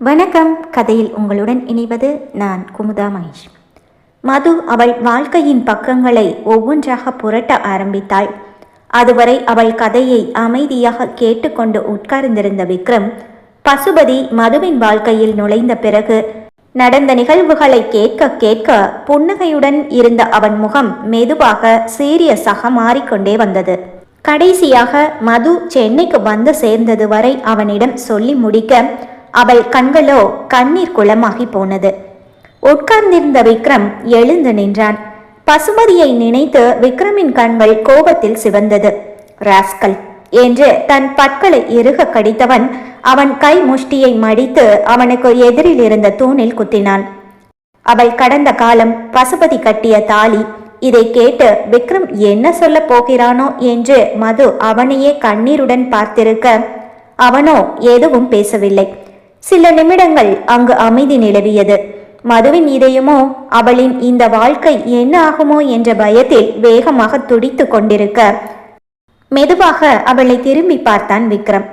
வணக்கம். கதையில் உங்களுடன் இணைவது நான் குமுதா மகேஷ். மது அவள் வாழ்க்கையின் பக்கங்களை ஒவ்வொன்றாக புரட்ட ஆரம்பித்தாள். அதுவரை அவள் கதையை அமைதியாக கேட்டுக்கொண்டு உட்கார்ந்திருந்த விக்ரம் பசுபதி மதுவின் வாழ்க்கையில் நுழைந்த பிறகு நடந்த நிகழ்வுகளை கேட்க கேட்க புன்னகையுடன் இருந்த அவன் முகம் மெதுவாக சீரியஸாக மாறிக்கொண்டே வந்தது. கடைசியாக மது சென்னைக்கு வந்து சேர்ந்தது வரை அவனிடம் சொல்லி முடிக்க அவள் கண்களோ கண்ணீர் குளமாகி போனது. உட்கார்ந்திருந்த விக்ரம் எழுந்து நின்றான். பசுமதியை நினைத்து விக்ரமின் கண்கள் கோபத்தில் சிவந்தது. ராஸ்கல் என்று தன் பற்களை இறுக கடித்தவன் அவன் கை முஷ்டியை மடித்து அவனுக்கு எதிரில் இருந்த தூணில் குத்தினான். அவள் கடந்த காலம் பசுபதி கட்டிய தாலி இதை கேட்டு விக்ரம் என்ன சொல்ல போகிறானோ என்று மது அவனையே கண்ணீருடன் பார்த்திருக்க அவனோ எதுவும் பேசவில்லை. சில நிமிடங்கள் அங்கு அமைதி நிலவியது. மதுவின் இதயமோ அவளின் இந்த வாழ்க்கை என்ன ஆகுமோ என்ற பயத்தில் வேகமாக துடித்து கொண்டிருக்க மெதுவாக அவளை திரும்பி பார்த்தான் விக்ரம்.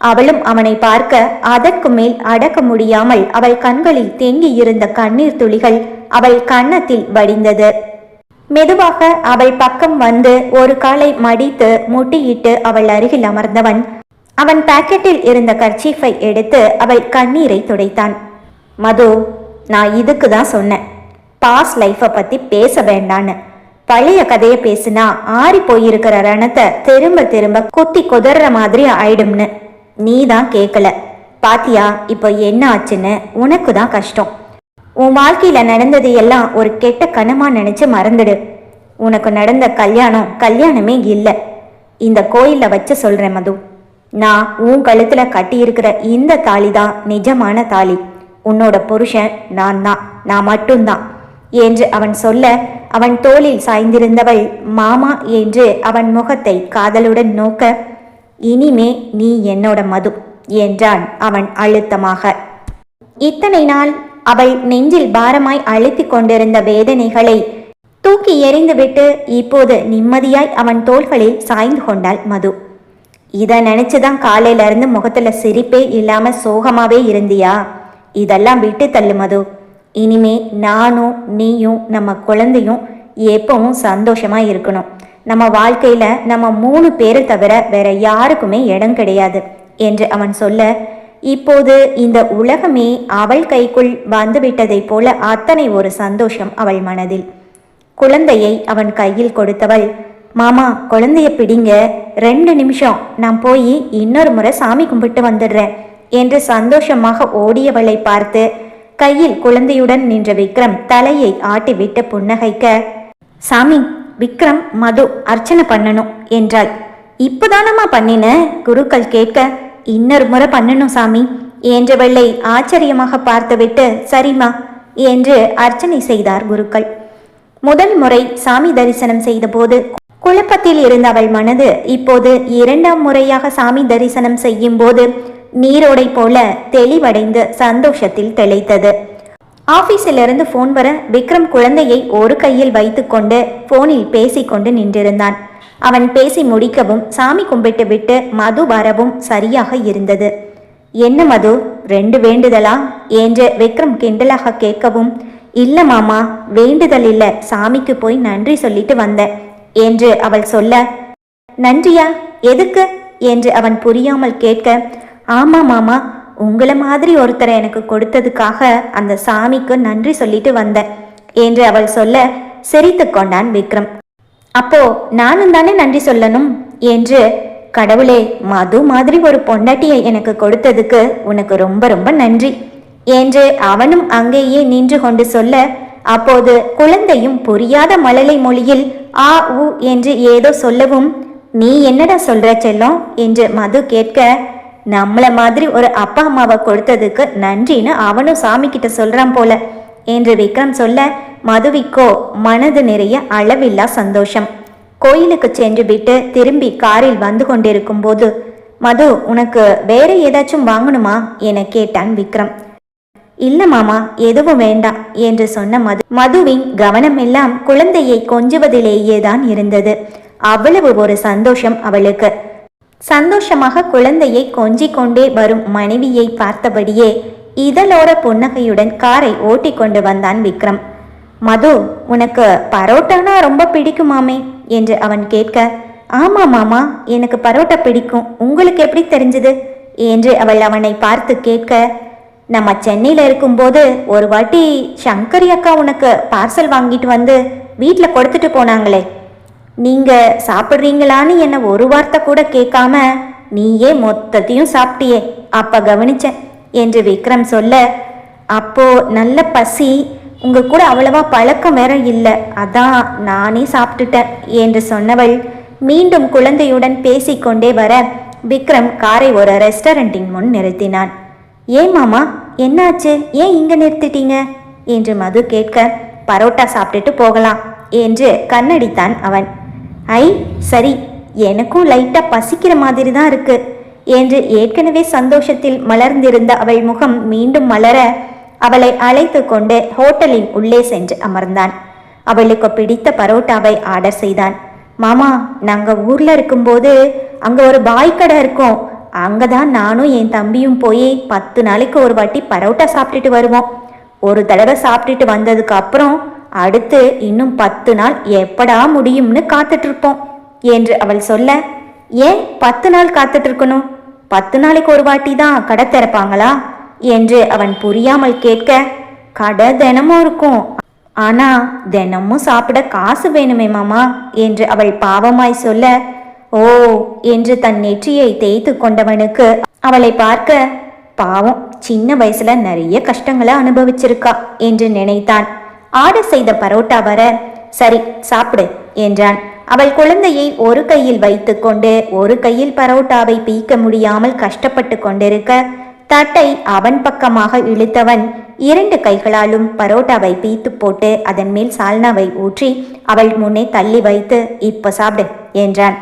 அவளும் அவனை பார்க்க அதற்கு மேல் அடக்க முடியாமல் அவள் கண்களில் தேங்கி இருந்த கண்ணீர் துளிகள் அவள் கன்னத்தில் வடிந்தது. மெதுவாக அவள் பக்கம் வந்து ஒரு காலை மடித்து முட்டியிட்டு அவள் அருகில் அமர்ந்தவன் அவன் பாக்கெட்டில் இருந்த கர்ச்சீஃபை எடுத்து அவள் கண்ணீரை துடைத்தான். மது நான் இதுக்கு தான் சொன்னேன். பாஸ் லைஃப்பை பற்றி பேச வேண்டான்னு. பழைய கதையை பேசுனா ஆறி போயிருக்கிற ரணத்தை திரும்ப திரும்ப குத்தி குதற மாதிரி ஆயிடும்னு. நீ தான் கேட்கல பாத்தியா இப்போ என்ன ஆச்சுன்னு உனக்கு தான் கஷ்டம். உன் வாழ்க்கையில நடந்தது எல்லாம் ஒரு கெட்ட கனமா நினைச்சு மறந்துடு. உனக்கு நடந்த கல்யாணம் கல்யாணமே இல்லை. இந்த கோயிலில் வச்சு சொல்றேன் மது. நான் உன் கழுத்துல கட்டியிருக்கிற இந்த தாலி தான் நிஜமான தாலி. உன்னோட புருஷன் நான் தான் நான் மட்டும்தான். என்று அவன் சொல்ல அவன் தோளில் சாய்ந்திருந்தவள் மாமா என்று அவன் முகத்தை காதலுடன் நோக்க இனிமே நீ என்னோட மது என்றான் அவன் அழுத்தமாக. இத்தனை நாள் அவள் நெஞ்சில் பாரமாய் அழுத்திக் கொண்டிருந்த வேதனைகளை தூக்கி எறிந்துவிட்டு இப்போது நிம்மதியாய் அவன் தோள்களில் சாய்ந்து கொண்டாள் மது. இதை நினைச்சுதான் காலையில இருந்து முகத்துல சிரிப்பே இல்லாம சோகமாவே இருந்தியா? இதெல்லாம் விட்டு தள்ளு மது. இனிமே நானும் நீயும் நம்ம குழந்தையும் எப்பவும் சந்தோஷமா இருக்கணும். நம்ம வாழ்க்கையில நம்ம மூணு பேரை தவிர வேற யாருக்குமே இடம் கிடையாது என்று அவன் சொல்ல இப்போது இந்த உலகமே அவள் கைக்குள் வந்துவிட்டதை போல அத்தனை ஒரு சந்தோஷம் அவள் மனதில். குழந்தையை அவன் கையில் கொடுத்தவள் மாமா குழந்தைய பிடிங்க. ரெண்டு நிமிஷம். நான் போய் இன்னொரு முறை சாமி கும்பிட்டு வந்துடுறேன் என்று சந்தோஷமாக ஓடியவளை பார்த்து கையில் குழந்தையுடன் நின்ற விக்ரம் தலையை ஆட்டிவிட்டு புன்னகைக்க சாமி விக்ரம் மது அர்ச்சனை பண்ணணும் என்றாள். இப்பதானம்மா பண்ணின? குருக்கள் கேட்க இன்னொரு முறை பண்ணணும் சாமி என்றவளை ஆச்சரியமாக பார்த்துவிட்டு சரிம்மா என்று அர்ச்சனை செய்தார் குருக்கள். முதல் முறை சாமி தரிசனம் செய்தபோது குழப்பத்தில் இருந்த அவள் மனது இப்போது இரண்டாம் முறையாக சாமி தரிசனம் செய்யும் போது நீரோடை போல தெளிவடைந்து சந்தோஷத்தில் திளைத்தது. ஆபீஸிலிருந்து போன் வர விக்ரம் குழந்தையை ஒரு கையில் வைத்துக்கொண்டு போனில் பேசிக்கொண்டு நின்றிருந்தான். அவன் பேசி முடிக்கவும் சாமி கும்பிட்டு விட்டு மது வரவும் சரியாக இருந்தது. என்ன மது? ரெண்டு வேண்டுதலா? என்று விக்ரம் கிண்டலாக கேட்கவும் இல்ல மாமா வேண்டுதல் இல்ல. சாமிக்கு போய் நன்றி சொல்லிட்டு வந்தேன். என்று அவள் சொல்ல நன்றியா எதுக்கு? என்று அவன் புரியாமல் கேட்க ஆமா மாமா உங்களை மாதிரி ஒருத்தரை எனக்கு கொடுத்ததுக்காக அந்த சாமிக்கு நன்றி சொல்லிட்டு வந்தேன் என்று அவள் சொல்ல சிரித்து கொண்டான் விக்ரம். அப்போ நானும் தானே நன்றி சொல்லணும்? என்று கடவுளே மது மாதிரி ஒரு பொண்டாட்டியை எனக்கு கொடுத்ததுக்கு உனக்கு ரொம்ப ரொம்ப நன்றி என்று அவனும் அங்கேயே நின்று கொண்டு சொல்ல அப்போது குழந்தையும் புரியாத மழலை மொழியில் ஆ உ என்று ஏதோ சொல்லவும் நீ என்னடா சொல்ற செல்லம்? என்று மது கேட்க நம்மள மாதிரி ஒரு அப்பா அம்மாவை கொடுத்ததுக்கு நன்றின்னு அவனும் சாமி கிட்ட சொல்றான் போல என்று விக்ரம் சொல்ல மதுவிக்கோ மனது நிறைய அளவில்லா சந்தோஷம். கோயிலுக்கு சென்று விட்டு திரும்பி காரில் வந்து கொண்டிருக்கும் போது மது உனக்கு வேற ஏதாச்சும் வாங்கணுமா? என கேட்டான் விக்ரம். இல்ல மாமா எதுவும் வேண்டாம் என்று சொன்ன மது மதுவின் கவனமெல்லாம் குழந்தையை கொஞ்சுவதிலேயே தான் இருந்தது. அவ்வளவு ஒரு சந்தோஷம் அவளுக்கு. சந்தோஷமாக குழந்தையை கொஞ்சிக் கொண்டே வரும் மனைவியை பார்த்தபடியே இதழோர புன்னகையுடன் காரை ஓட்டிக் கொண்டு வந்தான் விக்ரம். மது உனக்கு பரோட்டானா ரொம்ப பிடிக்குமாமே? என்று அவன் கேட்க ஆமா மாமா எனக்கு பரோட்டா பிடிக்கும். உங்களுக்கு எப்படி தெரிஞ்சது? என்று அவள் அவனை பார்த்து கேட்க நம்ம சென்னையில் இருக்கும்போது ஒரு வாட்டி சங்கரி அக்கா உனக்கு பார்சல் வாங்கிட்டு வந்து வீட்டில் கொடுத்துட்டு போனாங்களே. நீங்கள் சாப்பிட்றீங்களான்னு என்னை ஒரு வார்த்தை கூட கேட்காம நீயே மொத்தத்தையும் சாப்பிட்டியே. அப்போ கவனிச்சேன் என்று விக்ரம் சொல்ல அப்போ நல்ல பசி உங்க கூட அவ்வளவா பழக்கம் வேற இல்லை. அதான் நானே சாப்பிட்டுட்டேன் என்று சொன்னவள் மீண்டும் குழந்தையுடன் பேசிக்கொண்டே வர விக்ரம் காரை ஒரு ரெஸ்டாரண்டின் முன் நிறுத்தினான். ஏன் மாமா என்னாச்சு? ஏன் இங்கே நிறுத்திட்டீங்க? என்று மது கேட்க பரோட்டா சாப்பிட்டுட்டு போகலாம் என்று கண்ணடித்தான் அவன். ஐ சரி எனக்கும் லைட்டாக பசிக்கிற மாதிரி தான் இருக்கு என்று ஏற்கனவே சந்தோஷத்தில் மலர்ந்திருந்த அவள் முகம் மீண்டும் மலர அவளை அழைத்து கொண்டு ஹோட்டலின் உள்ளே சென்று அமர்ந்தான். அவளுக்கு பிடித்த பரோட்டாவை ஆர்டர் செய்தான். மாமா நாங்கள் ஊரில் இருக்கும்போது அங்கே ஒரு பாய் கடை இருக்கும். அங்கே தான் நானும் என் தம்பியும் போய் பத்து நாளைக்கு ஒரு வாட்டி பரோட்டா சாப்பிட்டுட்டு வருவோம். ஒரு தடவை சாப்பிட்டுட்டு வந்ததுக்கு அப்புறம் அடுத்து இன்னும் பத்து நாள் எப்படா முடியும்னு காத்துட்ருப்போம் என்று அவள் சொல்ல ஏன் பத்து நாள் காத்துட்டு இருக்கணும் பத்து நாளைக்கு ஒரு வாட்டி தான் கடை திறப்பாங்களா? என்று அவன் புரியாமல் கேட்க கடை தினமும் இருக்கும். ஆனா தினமும் சாப்பிட காசு வேணுமே மாமா என்று அவள் பாவமாய் சொல்ல ஓ என்று தன் நெற்றியை தேய்த்து கொண்டவனுக்கு அவளை பார்க்க பாவம் சின்ன வயசுல நிறைய கஷ்டங்களை அனுபவிச்சிருக்கா என்று நினைத்தான். ஆர்டர் செய்த பரோட்டா வர சரி சாப்பிடு என்றான். அவள் குழந்தையை ஒரு கையில் வைத்துக்கொண்டு ஒரு கையில் பரோட்டாவை பீக்க முடியாமல் கஷ்டப்பட்டு கொண்டிருக்க தட்டை அவன் பக்கமாக இழுத்தவன் இரண்டு கைகளாலும் பரோட்டாவை பீத்து போட்டு அதன் மேல் சால்னாவை ஊற்றி அவள் முன்னே தள்ளி வைத்து இப்ப சாப்பிடு என்றான்.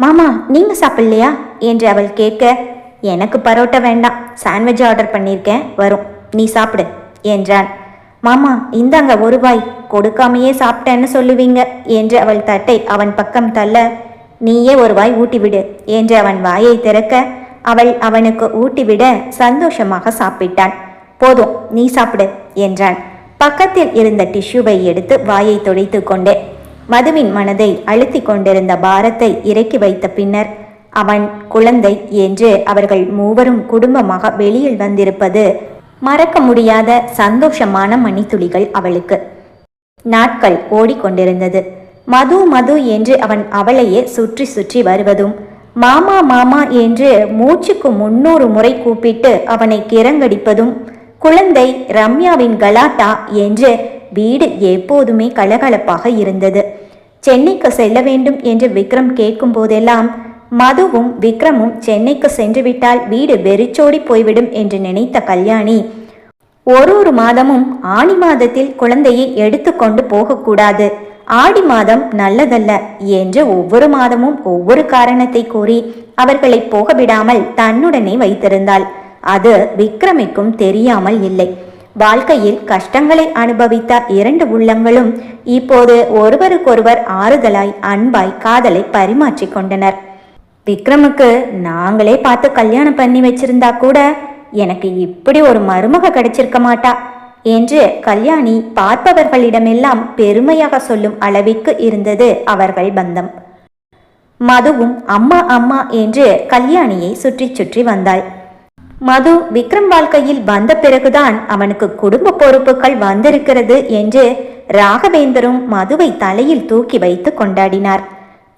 மாமா நீங்கள் சாப்பிட்லையா? என்று அவள் கேட்க எனக்கு பரோட்டா வேண்டாம். சாண்ட்விச் ஆர்டர் பண்ணியிருக்கேன். வரும். நீ சாப்பிடு என்றான். மாமா இந்தாங்க ஒரு வாய். கொடுக்காமையே சாப்பிட்டேன்னு சொல்லுவீங்க என்று அவள் தட்டை அவன் பக்கம் தள்ள நீயே ஒரு வாய் ஊட்டிவிடு என்று அவன் வாயை திறக்க அவள் அவனுக்கு ஊட்டிவிட சந்தோஷமாக சாப்பிட்டான். போதும் நீ சாப்பிடு என்றான். பக்கத்தில் இருந்த டிஷ்யூவை எடுத்து வாயை துடைத்து கொண்டே மதுவின் மனதை அழுத்தி கொண்டிருந்த பாரத்தை இறக்கி வைத்த பின்னர் அவன் குழந்தை என்று அவர்கள் மூவரும் குடும்பமாக வெளியில் வந்திருப்பது மறக்க முடியாத சந்தோஷமான மணித்துளிகள் அவளுக்கு. நாட்கள் ஓடிக்கொண்டிருந்தது. மது மது என்று அவன் அவளையே சுற்றி சுற்றி வருவதும் மாமா மாமா என்று மூச்சுக்கு முன்னூறு முறை கூப்பிட்டு அவனை கிறங்கடிப்பதும் குழந்தை ரம்யாவின் கலாட்டா என்று வீடு எப்போதுமே கலகலப்பாக இருந்தது. சென்னைக்கு செல்ல வேண்டும் என்று விக்ரம் கேட்கும் போதெல்லாம் மதுவும் விக்ரமும் சென்னைக்கு சென்றுவிட்டால் வீடு வெறிச்சோடி போய்விடும் என்று நினைத்த கல்யாணி. ஒரு ஒரு மாதமும் ஆணி மாதத்தில் குழந்தையை எடுத்துக்கொண்டு போகக்கூடாது. ஆடி மாதம் நல்லதல்ல என்று ஒவ்வொரு மாதமும் ஒவ்வொரு காரணத்தை கூறி அவர்களை போக விடாமல் தன்னுடனே வைத்திருந்தாள். அது விக்ரமிக்கும் தெரியாமல் இல்லை. வாழ்க்கையில் கஷ்டங்களை அனுபவித்த இரண்டு உள்ளங்களும் இப்போது ஒருவருக்கொருவர் ஆறுதலாய் அன்பாய் காதலை பரிமாற்றிக் கொண்டனர். விக்ரமுக்கு நாங்களே பார்த்து கல்யாணம் பண்ணி வச்சிருந்தா கூட எனக்கு இப்படி ஒரு மருமக கிடைச்சிருக்க மாட்டா என்று கல்யாணி பார்ப்பவர்களிடமெல்லாம் பெருமையாக சொல்லும் அளவிற்கு இருந்தது அவர்கள் பந்தம். மதுவும் அம்மா அம்மா என்று கல்யாணியை சுற்றி சுற்றி வந்தாள். மது விக்ரம் வாழ்க்கையில் வந்த பிறகுதான் அவனுக்கு குடும்ப பொறுப்புகள் வந்திருக்கிறது என்று ராகவேந்தரும் மதுவை தலையில் தூக்கி வைத்து கொண்டாடினார்.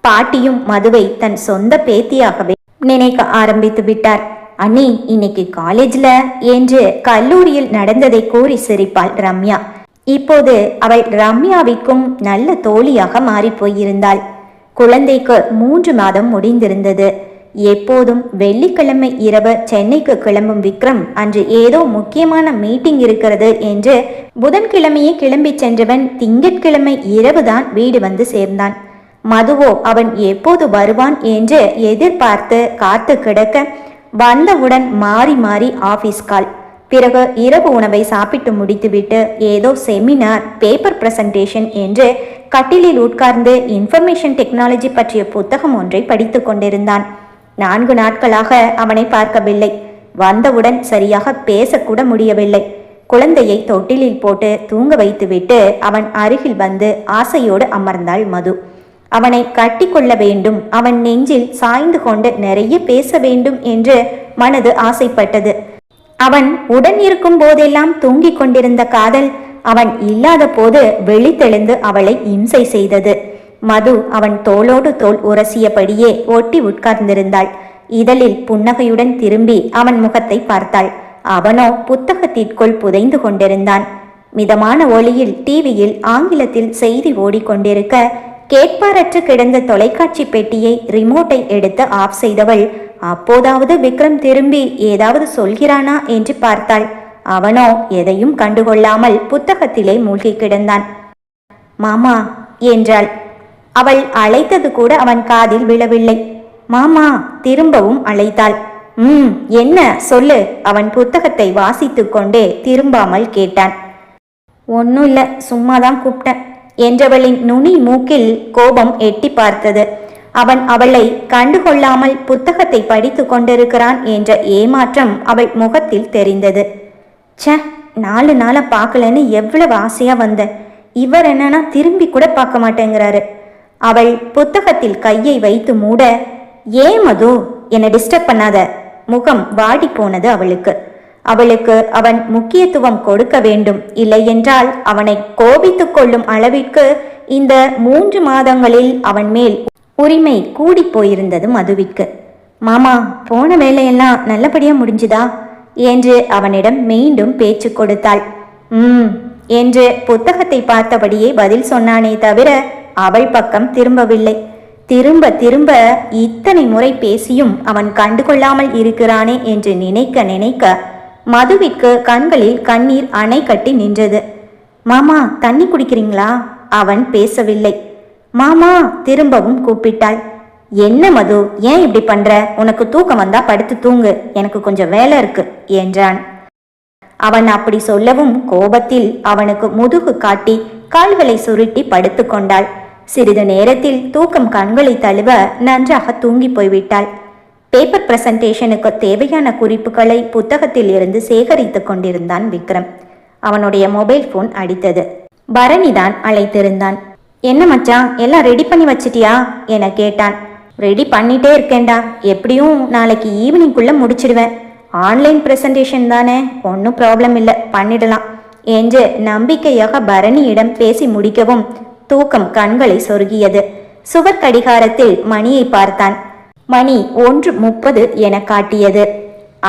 பாட்டியும் மதுவை தன் சொந்த பேத்தியாகவே நினைக்க ஆரம்பித்து விட்டார். அண்ணி இன்னைக்கு காலேஜ்ல? என்று கல்லூரியில் நடந்ததை கூறி சிரிப்பாள் ரம்யா. இப்போது அவள் ரம்யாவிற்கும் நல்ல தோழியாக மாறிப் போயிருந்தாள். குழந்தைக்கு மூன்று மாதம் முடிந்திருந்தது. எப்போதும் வெள்ளிக்கிழமை இரவு சென்னைக்கு கிளம்பும் விக்ரம் அன்று ஏதோ முக்கியமான மீட்டிங் இருக்கிறது என்று புதன்கிழமையே கிளம்பி சென்றவன் திங்கட்கிழமை இரவுதான் வீடு வந்து சேர்ந்தான். மதுவோ அவன் எப்போது வருவான்? என்று எதிர்பார்த்து காத்து கிடக்க வந்தவுடன் மாறி மாறி ஆபீஸ் கால் பிறகு இரவு உணவை சாப்பிட்டு முடித்துவிட்டு ஏதோ செமினார் பேப்பர் பிரசன்டேஷன் என்று கட்டிலில் உட்கார்ந்து இன்ஃபர்மேஷன் டெக்னாலஜி பற்றிய புத்தகம் ஒன்றை படித்து கொண்டிருந்தான். நான்கு நாட்களாக அவனை பார்க்கவில்லை. வந்தவுடன் சரியாக பேசக்கூட முடியவில்லை. குழந்தையை தொட்டிலில் போட்டு தூங்க வைத்துவிட்டு அவன் அருகில் வந்து ஆசையோடு அமர்ந்தாள் மது. அவனை கட்டிக்கொள்ள வேண்டும் அவன் நெஞ்சில் சாய்ந்து கொண்டு நிறைய பேச வேண்டும் என்று மனது ஆசைப்பட்டது. அவன் உடன் இருக்கும் போதெல்லாம் தூங்கிக் கொண்டிருந்த காதல் அவன் இல்லாத போது வெளித்தெழுந்து அவளை இம்சை செய்தது. மது அவன் தோளோடு தோல் உரசியபடியே ஒட்டி உட்கார்ந்திருந்தாள். இதழில் புன்னகையுடன் திரும்பி அவன் முகத்தை பார்த்தாள். அவனோ புத்தகத்திற்குள் புதைந்து கொண்டிருந்தான். மிதமான ஒளியில் டிவியில் ஆங்கிலத்தில் செய்தி ஓடிக்கொண்டிருக்க கேட்பாரற்று கிடந்த தொலைக்காட்சி பெட்டியை ரிமோட்டை எடுத்து ஆஃப் செய்தவள் அப்போதாவது விக்ரம் திரும்பி ஏதாவது சொல்கிறானா? என்று பார்த்தாள். அவனோ எதையும் கண்டுகொள்ளாமல் புத்தகத்திலே மூழ்கி கிடந்தான். மாமா என்றாள். அவள் அழைத்தது கூட அவன் காதில் விழவில்லை. மாமா திரும்பவும் அழைத்தாள். ம் என்ன? சொல்லு அவன் புத்தகத்தை வாசித்து கொண்டே திரும்பாமல் கேட்டான். ஒன்னும் இல்ல சும்மா தான் கூப்பிட்டேன் என்றவளின் நுனி மூக்கில் கோபம் எட்டி பார்த்தது. அவன் அவளை கண்டுகொள்ளாமல் புத்தகத்தை படித்து கொண்டிருக்கிறான் என்ற ஏமாற்றம் அவள் முகத்தில் தெரிந்தது. ச நாலு நாளா பார்க்கலன்னு எவ்வளவு ஆசையா வந்த. இவர் என்னன்னா திரும்பி கூட பார்க்க மாட்டேங்கிறாரு. அவள் புத்தகத்தில் கையை வைத்து மூட ஏன் மது என்னை டிஸ்டர்ப் பண்ணாத. முகம் வாடி போனது அவளுக்கு. அவளுக்கு அவன் முக்கியத்துவம் கொடுக்க வேண்டும். இல்லை என்றால் அவனை கோபித்துக் கொள்ளும் அளவிற்கு இந்த மூன்று மாதங்களில் அவன் மேல் உரிமை கூடி போயிருந்தது மதுவிக்கு மாமா போன வேலையெல்லாம் நல்லபடியா முடிஞ்சுதா? என்று அவனிடம் மீண்டும் பேச்சு கொடுத்தாள். ம் என்று புத்தகத்தை பார்த்தபடியே பதில் சொன்னானே தவிர அவள் பக்கம் திரும்பவில்லை. திரும்ப திரும்ப இத்தனை முறை பேசியும் அவன் கண்டுகொள்ளாமல் இருக்கிறானே என்று நினைக்க நினைக்க மதுவிற்கு கண்களில் கண்ணீர் அணை கட்டி நின்றது. மாமா தண்ணி குடிக்கிறீங்களா? அவன் பேசவில்லை. மாமா திரும்பவும் கூப்பிட்டாள். என்ன மது? ஏன் இப்படி பண்ற? உனக்கு தூக்கம் வந்தா படுத்து தூங்கு. எனக்கு கொஞ்சம் வேலை இருக்கு என்றான். அவன் அப்படி சொல்லவும் கோபத்தில் அவனுக்கு முதுகு காட்டி கால்களை சுருட்டி படுத்து கொண்டாள். சிறிது நேரத்தில் தூக்கம் கண்களை தழுவ நன்றாக தூங்கி போய்விட்டாள். பேப்பர் பிரசன்டேஷனுக்கு தேவையான குறிப்புகளை புத்தகத்தில் இருந்து சேகரித்துக் கொண்டிருந்தான் விக்ரம். அவனுடைய மொபைல் போன் அடித்தது. பரணிதான் அழைத்திருந்தான். என்ன மச்சான் எல்லாம் ரெடி பண்ணி வச்சிட்டியா? என கேட்டான். ரெடி பண்ணிட்டே இருக்கேன்டா. எப்படியும் நாளைக்கு ஈவினிங்குள்ள முடிச்சிடுவேன். ஆன்லைன் பிரசன்டேஷன் தானே. ஒன்றும் ப்ராப்ளம் இல்லை. பண்ணிடலாம். என்று நம்பிக்கையாக பரணியிடம் பேசி முடிக்கவும் தூக்கம் கண்களை சொருகியது. சுவர் கடிகாரத்தில் மணியை பார்த்தான். மணி ஒன்று முப்பது என காட்டியது.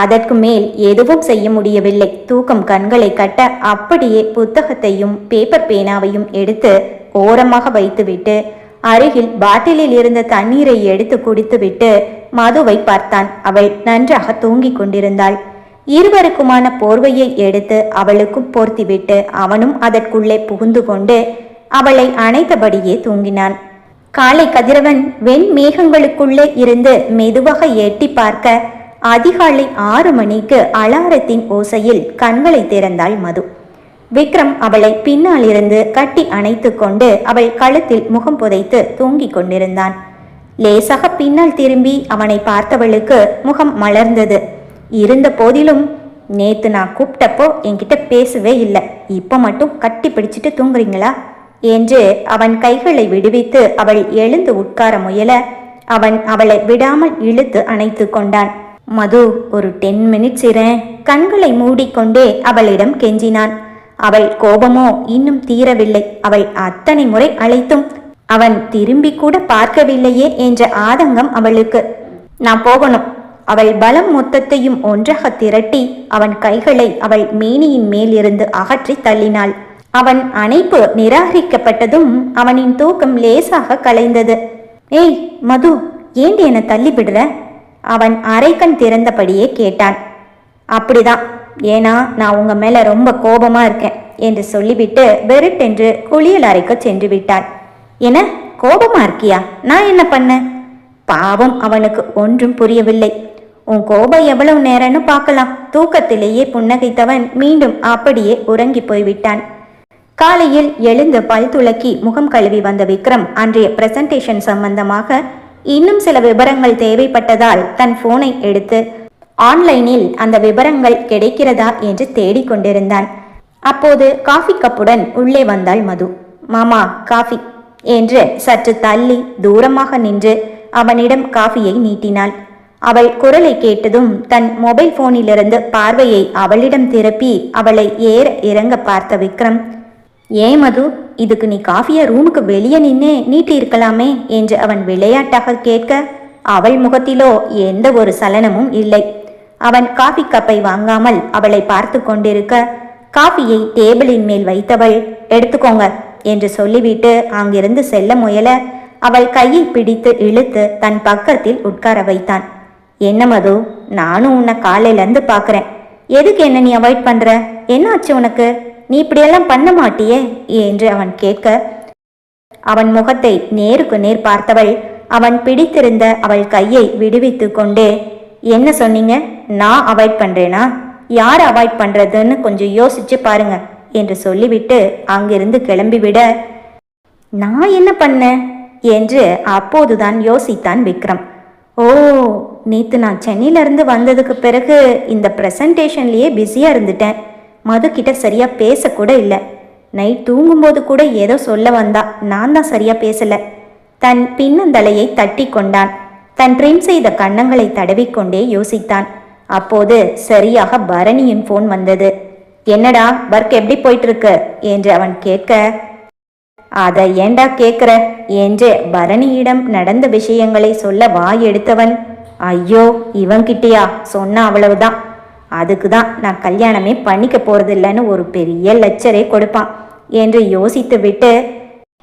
அதற்கு மேல் எதுவும் செய்ய முடியவில்லை. தூக்கம் கண்களை கட்ட அப்படியே புத்தகத்தையும் பேப்பர் பேனாவையும் எடுத்து ஓரமாக வைத்துவிட்டு அருகில் பாட்டிலில் இருந்த தண்ணீரை எடுத்து குடித்துவிட்டு மதுவை பார்த்தான். அவள் நன்றாக தூங்கிக் கொண்டிருந்தாள். இருவருக்குமான போர்வையை எடுத்து அவளுக்கும் போர்த்திவிட்டு அவனும் அதற்குள்ளே புகுந்து கொண்டு அவளை அணைத்தபடியே தூங்கினான். காலை கதிரவன் வெண் மேகங்களுக்குள்ளே இருந்து மெதுவாக எட்டி பார்க்க அதிகாலை ஆறு மணிக்கு அலாரத்தின் ஓசையில் கண்களை திறந்தாள் மது. விக்ரம் அவளை பின்னாலிருந்து கட்டி அணைத்து கொண்டு அவள் கழுத்தில் முகம் புதைத்து தூங்கிக் கொண்டிருந்தான். லேசாக பின்னால் திரும்பி அவனை பார்த்தவளுக்கு முகம் மலர்ந்தது. இருந்த போதிலும் நேத்து நான் கூப்பிட்டப்போ என்கிட்ட பேசவே இல்லை. இப்போ மட்டும் கட்டி பிடிச்சிட்டு தூங்குறீங்களா? என்று அவன் கைகளை விடுவித்து அவள் எழுந்து உட்கார முயல அவன் அவளை விடாமல் இழுத்து அணைத்து கொண்டான். மது ஒரு டென் மினிட்ஸ் இரேன் கண்களை மூடிக்கொண்டே அவளிடம் கெஞ்சினான். அவள் கோபமோ இன்னும் தீரவில்லை. அவள் அத்தனை முறை அழைத்தும் அவன் திரும்பி கூட பார்க்கவில்லையே என்ற ஆதங்கம் அவளுக்கு. நான் போகணும் அவள் பலம் மொத்தத்தையும் ஒன்றாக திரட்டி அவன் கைகளை அவள் மேனியின் மேலிருந்து அகற்றி தள்ளினாள். அவன் அணைப்பு நிராகரிக்கப்பட்டதும் அவனின் தூக்கம் லேசாக கலைந்தது. ஏய் மது ஏண்டி என்னை தள்ளி விடுற அவன் அரைக்கண் திறந்தபடியே கேட்டான். அப்படிதான். ஏன்னா நான் உங்க மேல ரொம்ப கோபமா இருக்கேன் என்று சொல்லிவிட்டு வெறுட்டென்று குளியல் அறைக்கு சென்று விட்டான். என்ன கோபமா இருக்கியா? நான் என்ன பண்ணேன்? பாவம் அவனுக்கு ஒன்றும் புரியவில்லை. உன் கோபம் எவ்வளவு நேரம்னு பார்க்கலாம். தூக்கத்திலேயே புன்னகைத்தவன் மீண்டும் அப்படியே உறங்கி போய்விட்டான். காலையில் எழுந்து பல் துளக்கி முகம் கழுவி வந்த விக்ரம் அன்றைய பிரசன்டேஷன் சம்பந்தமாக இன்னும் சில விவரங்கள் தேவைப்பட்டதால் தன் போனை எடுத்து ஆன்லைனில் அந்த விவரங்கள் கிடைக்கிறதா? என்று தேடிக்கொண்டிருந்தான் அப்போது காஃபி கப்புடன் உள்ளே வந்தாள் மது. மாமா காஃபி என்று சற்று தள்ளி தூரமாக நின்று அவனிடம் காஃபியை நீட்டினாள். அவள் குரலை கேட்டதும் தன் மொபைல் போனிலிருந்து பார்வையை அவளிடம் திருப்பி அவளை ஏற இறங்க பார்த்த விக்ரம் ஏன் மது இதுக்கு நீ காஃபியை ரூமுக்கு வெளியே நின்னே நீட்டி இருக்கலாமே என்று அவன் விளையாட்டாக கேட்க அவள் முகத்திலோ எந்த ஒரு சலனமும் இல்லை. அவன் காஃபி கப்பை வாங்காமல் அவளை பார்த்து கொண்டிருக்க காஃபியை டேபிளின் மேல் வைத்தவள் எடுத்துக்கோங்க என்று சொல்லிவிட்டு அங்கிருந்து செல்ல முயல அவள் கையை பிடித்து இழுத்து தன் பக்கத்தில் உட்கார வைத்தான். என்ன மது நானும் உன்னை காலையிலேருந்து பார்க்குறேன். எதுக்கு என்ன நீ அவாய்ட் பண்ணுற என்னாச்சு உனக்கு? நீ இப்படியெல்லாம் பண்ண மாட்டியே? என்று அவன் கேட்க அவன் முகத்தை நேருக்கு நேர் பார்த்தவள் அவன் பிடித்திருந்த அவள் கையை விடுவித்து கொண்டே என்ன சொன்னீங்க? நான் அவாய்ட் பண்றேனா? யார் அவாய்ட் பண்றதுன்னு கொஞ்சம் யோசிச்சு பாருங்க என்று சொல்லிவிட்டு அங்கிருந்து கிளம்பிவிட நான் என்ன பண்ணேன்? என்று அப்போதுதான் யோசித்தான் விக்ரம். ஓ நேத்து நான் சென்னையில இருந்து வந்ததுக்கு பிறகு இந்த பிரசன்டேஷன்லயே பிஸியா இருந்துட்டேன். மது கிட்ட சரியா பேசக்கூட இல்லை. நைட் தூங்கும்போது கூட ஏதோ சொல்ல வந்தா நான் தான் சரியா பேசல. தன் பின்னந்தலையை தட்டி கொண்டான். தன் ட்ரிம் செய்த கன்னங்களை தடவிக்கொண்டே யோசித்தான். அப்போது சரியாக பரணியின் ஃபோன் வந்தது. என்னடா ஒர்க் எப்படி போயிட்டு இருக்கு என்று அவன் கேட்க அதை ஏண்டா கேட்குற என்று பரணியிடம் நடந்த விஷயங்களை சொல்ல வாய் எடுத்தவன் ஐயோ இவன்கிட்டயா? சொன்ன அவ்வளவுதான். அதுக்கு தான் நான் கல்யாணமே பண்ணிக்க போறதில்லைன்னு ஒரு பெரிய லெக்சரே கொடுப்பான் என்று யோசித்து விட்டு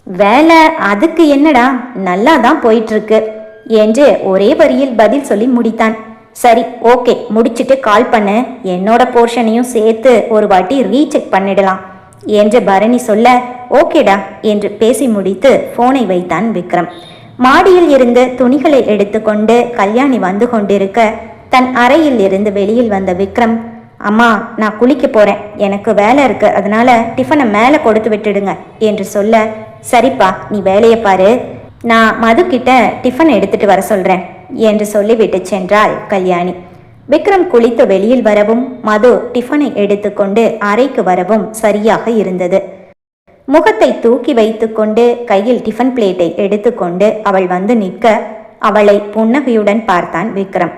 வேலை அதுக்கு என்னடா? நல்லா தான் போயிட்டு இருக்கு என்று ஒரே வரியில் பதில் சொல்லி முடித்தான். சரி ஓகே முடிச்சிட்டு கால் பண்ணு. என்னோட போர்ஷனையும் சேர்த்து ஒரு வாட்டி ரீசெக் பண்ணிடலாம் என்று பரணி சொல்ல ஓகேடா என்று பேசி முடித்து போனை வைத்தான் விக்ரம். மாடியில் இருந்து துணிகளை எடுத்துக்கொண்டு கல்யாணி வந்து கொண்டிருக்க தன் அறையில் இருந்து வெளியில் வந்த விக்ரம் அம்மா நான் குளிக்க போறேன். எனக்கு வேலை இருக்கு. அதனால டிஃபனை மேலே கொடுத்து விட்டுடுங்க என்று சொல்ல சரிப்பா நீ வேலையை பாரு. நான் மது கிட்ட டிஃபன் எடுத்துட்டு வர சொல்றேன் என்று சொல்லிவிட்டு சென்றாள் கல்யாணி. விக்ரம் குளித்து வெளியில் வரவும் மது டிஃபனை எடுத்துக்கொண்டு அறைக்கு வரவும் சரியாக இருந்தது. முகத்தை தூக்கி வைத்துக்கொண்டு கையில் டிஃபன் பிளேட்டை எடுத்துக்கொண்டு அவள் வந்து நிற்க அவளை புன்னகையுடன் பார்த்தான் விக்ரம்.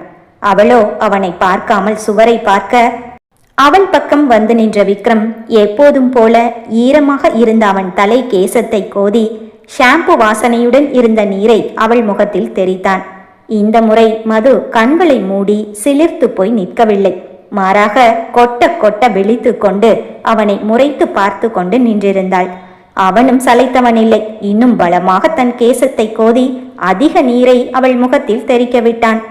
அவளோ அவனை பார்க்காமல் சுவரை பார்க்க அவன் பக்கம் வந்து நின்ற விக்ரம் எப்போதும் போல ஈரமாக இருந்த அவன் தலை கேசத்தை கோதி ஷாம்பு வாசனையுடன் இருந்த நீரை அவள் முகத்தில் தெரித்தான் இந்த முறை மது கண்களை மூடி சிலிர்த்து போய் நிற்கவில்லை. மாறாக கொட்ட கொட்ட விழித்து கொண்டு அவனை முறைத்து பார்த்து கொண்டு நின்றிருந்தாள். அவனும் சளைத்தவனில்லை. இன்னும் பலமாக தன் கேசத்தை கோதி அதிக நீரை அவள் முகத்தில் தெரிக்க விட்டான்.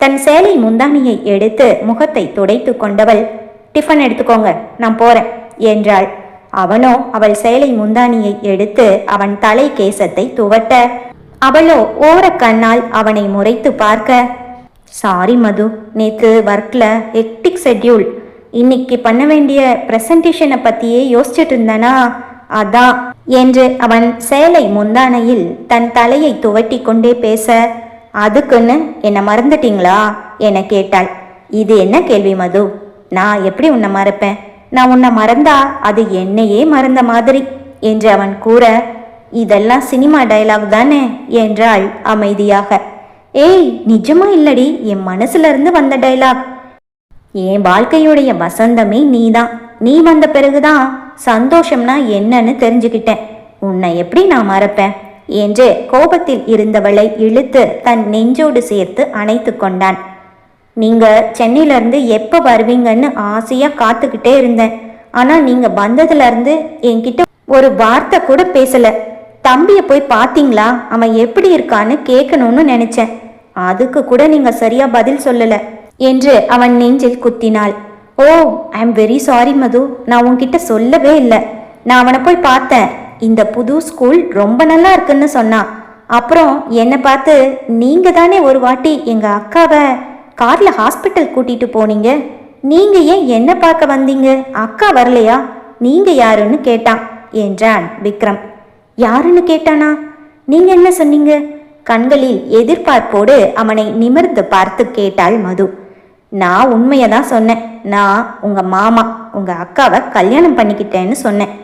தன் சேலை முந்தானியை எடுத்து முகத்தை துடைத்து கொண்டவள் டிஃபன் எடுத்துக்கோங்க நான் போறேன் என்றாள். அவனோ அவள் சேலை முந்தானியை எடுத்து அவன் தலை கேசத்தை துவட்ட அவளோ ஓர கண்ணால் அவனை முறைத்து பார்க்க. சாரி மது நேத்து ஒர்க்ல ஹெக்டிக் ஷெட்யூல் இன்னைக்கு பண்ண வேண்டிய பிரசன்டேஷனை பத்தியே யோசிச்சுட்டு இருந்தனா? அதான் என்று அவன் சேலை முந்தானையில் தன் தலையை துவட்டி கொண்டே பேச அதுக்குன்னு என்னை மறந்துட்டீங்களா? என கேட்டாள். இது என்ன கேள்வி மது? நான் எப்படி உன்னை மறப்பேன்? நான் உன்னை மறந்தா அது என்னையே மறந்த மாதிரி என்று அவன் கூற இதெல்லாம் சினிமா டயலாக் தானே? என்றாள் அமைதியாக. ஏய் நிஜமா இல்லடி என் மனசுல இருந்து வந்த டயலாக் என் வாழ்க்கையுடைய வசந்தமே நீதான். நீ வந்த பிறகுதான் சந்தோஷம்னா என்னன்னு தெரிஞ்சுக்கிட்டேன். உன்னை எப்படி நான் மறப்பேன்? என்று கோபத்தில் இருந்தவளை இழுத்து தன் நெஞ்சோடு சேர்த்து அணைத்து கொண்டான். நீங்க சென்னையிலேருந்து எப்போ வருவீங்கன்னு ஆசையாக காத்துக்கிட்டே இருந்தேன். ஆனால் நீங்கள் வந்ததுலேருந்து என்கிட்ட ஒரு வார்த்தை கூட பேசலை. தம்பியை போய் பார்த்தீங்களா அவன் எப்படி இருக்கான்னு கேட்கணும்னு நினைச்சேன். அதுக்கு கூட நீங்க சரியா பதில் சொல்லல என்று அவன் நெஞ்சில் குத்தினாள். ஓ I am very sorry Madhu. நான் உன்கிட்ட சொல்லவே இல்லை. நான் அவனை போய் பார்த்தேன். இந்த புது ஸ்கூல் ரொம்ப நல்லா இருக்குன்னு சொன்னான் அப்புறம் என்னை பார்த்து நீங்கள் தானே ஒரு வாட்டி எங்கள் அக்காவை காரில் ஹாஸ்பிட்டல் கூட்டிகிட்டு போனீங்க? நீங்கள் ஏன் என்ன பார்க்க வந்தீங்க? அக்கா வரலையா? நீங்கள் யாருன்னு கேட்டான் என்றான் விக்ரம். யாருன்னு கேட்டானா? நீங்கள் என்ன சொன்னீங்க? கண்களில் எதிர்பார்ப்போடு அவனை நிமிர்ந்து பார்த்து கேட்டாள் மது. நான் உண்மையை தான் சொன்னேன். நான் உங்கள் மாமா உங்கள் அக்காவை கல்யாணம் பண்ணிக்கிட்டேன்னு சொன்னேன்.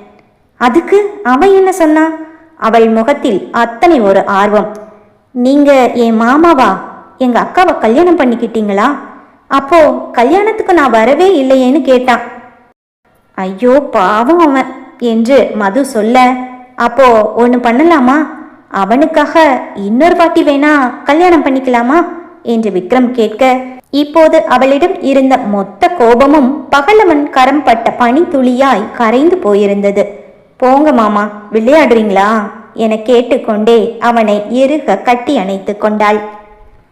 அதுக்கு அவன் என்ன சொன்னா? அவள் முகத்தில் அத்தனை ஒரு ஆர்வம். நீங்க என் மாமாவா? எங்க அக்காவை கல்யாணம் பண்ணிக்கிட்டீங்களா? அப்போ கல்யாணத்துக்கு நான் வரவே இல்லையேன்னு கேட்டான். ஐயோ பாவம் அவன் என்று மது சொல்ல அப்போ ஒன்று பண்ணலாமா? அவனுக்காக இன்னொரு வாட்டி வேணா கல்யாணம் பண்ணிக்கலாமா? என்று விக்ரம் கேட்க இப்போது அவளிடம் இருந்த மொத்த கோபமும் பகலவன் கரம் பட்ட பனி துளியாய் கரைந்து போயிருந்தது. போங்க மாமா விளையாடுறீங்களா? என கேட்டுக்கொண்டே அவனை இறுக கட்டி அணைத்து கொண்டாள்.